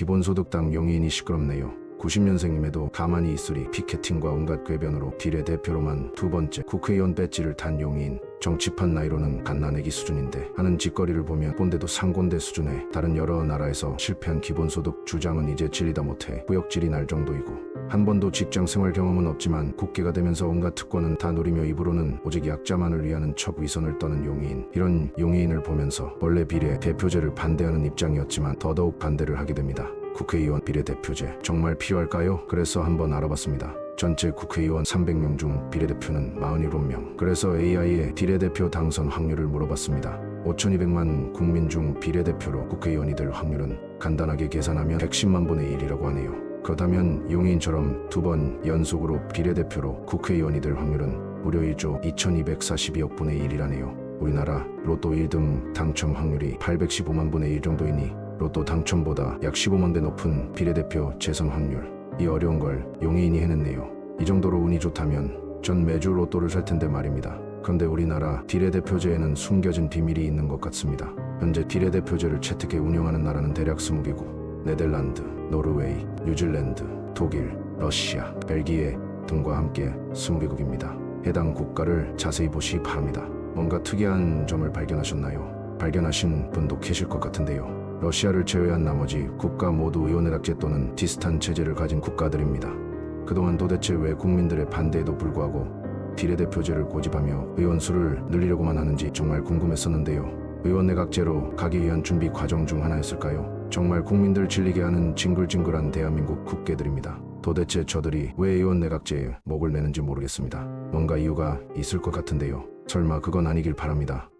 기본소득당 용인이 시끄럽네요. 90년생임에도 가만히 있으리 피켓팅과 온갖 궤변으로 비례대표로만 두 번째 국회의원 배지를 단 용인 정치판 나이로는 갓난애기 수준인데 하는 짓거리를 보면 꼰대도 상꼰대 수준에 다른 여러 나라에서 실패한 기본소득 주장은 이제 질리다 못해 구역질이 날 정도이고 한 번도 직장 생활 경험은 없지만 국회가 되면서 온갖 특권은 다 누리며 입으로는 오직 약자만을 위하는 척 위선을 떠는 용의인 이런 용의인을 보면서 원래 비례 대표제를 반대하는 입장이었지만 더더욱 반대를 하게 됩니다. 국회의원 비례대표제 정말 필요할까요? 그래서 한번 알아봤습니다. 전체 국회의원 300명 중 비례대표는 47명. 그래서 AI의 비례대표 당선 확률을 물어봤습니다. 5,200만 국민 중 비례대표로 국회의원이 될 확률은 간단하게 계산하면 110만 분의 1이라고 하네요. 그렇다면 용인처럼 두 번 연속으로 비례대표로 국회의원이 될 확률은 무려 1조 2242억 분의 1이라네요. 우리나라 로또 1등 당첨 확률이 815만 분의 1 정도이니 로또 당첨보다 약 15만 배 높은 비례대표 재선 확률. 이 어려운 걸 용의인이 해냈네요. 이 정도로 운이 좋다면 전 매주 로또를 살 텐데 말입니다. 그런데 우리나라 비례대표제에는 숨겨진 비밀이 있는 것 같습니다. 현재 비례대표제를 채택해 운영하는 나라는 대략 20개국, 네덜란드, 노르웨이, 뉴질랜드, 독일, 러시아, 벨기에 등과 함께 20개국입니다. 해당 국가를 자세히 보시 기 바랍니다. 뭔가 특이한 점을 발견하셨나요? 발견하신 분도 계실 것 같은데요. 러시아를 제외한 나머지 국가 모두 의원회답제 또는 비슷한 체제를 가진 국가들입니다. 그동안 도대체 왜 국민들의 반대에도 불구하고 비례대표제를 고집하며 의원 수를 늘리려고만 하는지 정말 궁금했었는데요. 의원내각제로 가기 위한 준비 과정 중 하나였을까요? 정말 국민들 질리게 하는 징글징글한 대한민국 국회들입니다. 도대체 저들이 왜 의원내각제에 목을 내는지 모르겠습니다. 뭔가 이유가 있을 것 같은데요. 설마 그건 아니길 바랍니다.